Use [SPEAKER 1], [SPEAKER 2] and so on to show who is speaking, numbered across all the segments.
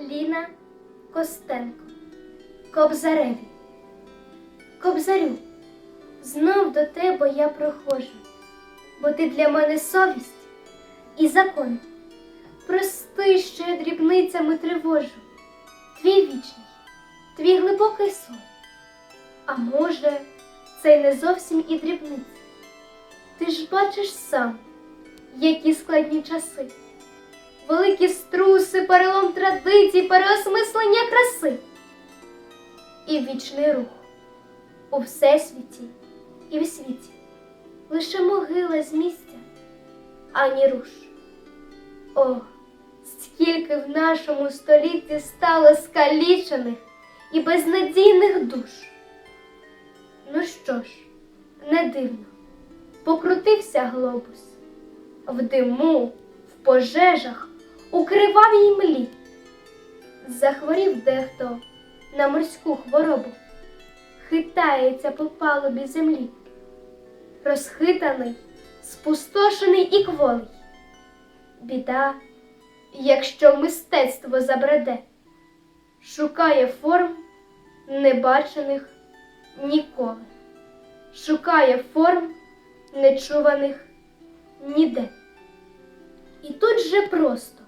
[SPEAKER 1] Ліна Костенко. Кобзареві. Кобзарю, знов до тебе я проходжу, бо ти для мене совість і закон. Прости, що я дрібницями тривожу, твій вічний, твій глибокий сон. А може, це й не зовсім і дрібниці. Ти ж бачиш сам, які складні часи, великі струси, перелом традицій, переосмислення краси і вічний рух у всесвіті і в світі. Лише могила з місця, ані руш. О, скільки в нашому столітті стало скалічених і безнадійних душ. Ну що ж, не дивно, покрутився глобус в диму, в пожежах, у кривавій млі. Захворів дехто на морську хворобу, хитається по палубі землі, розхитаний, спустошений і кволий. Біда, якщо мистецтво забреде, шукає форм, небачених ніколи, шукає форм, нечуваних ніде. І тут же просто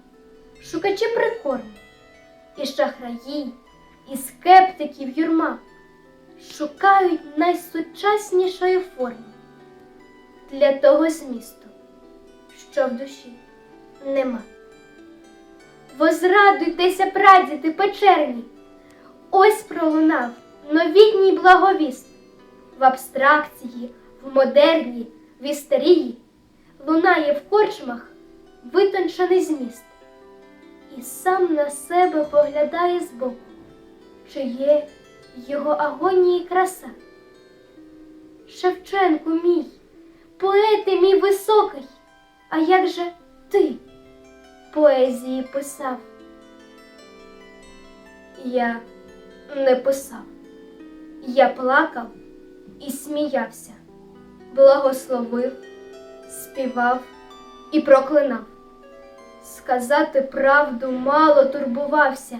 [SPEAKER 1] шукачі прикорму, і шахраї, і скептиків юрма шукають найсучаснішої форми для того змісту, що в душі нема. Возрадуйтеся, прадіди печерні, ось пролунав новітній благовіст в абстракції, в модерні, в істерії. Лунає в корчмах витончений зміст, і сам на себе поглядає збоку, чи є його агонії краса. Шевченку мій, поете мій високий, а як же ти поезії писав? Я не писав, я плакав і сміявся, благословив, співав і проклинав. Сказати правду мало турбувався,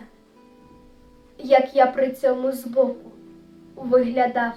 [SPEAKER 1] як я при цьому збоку виглядав.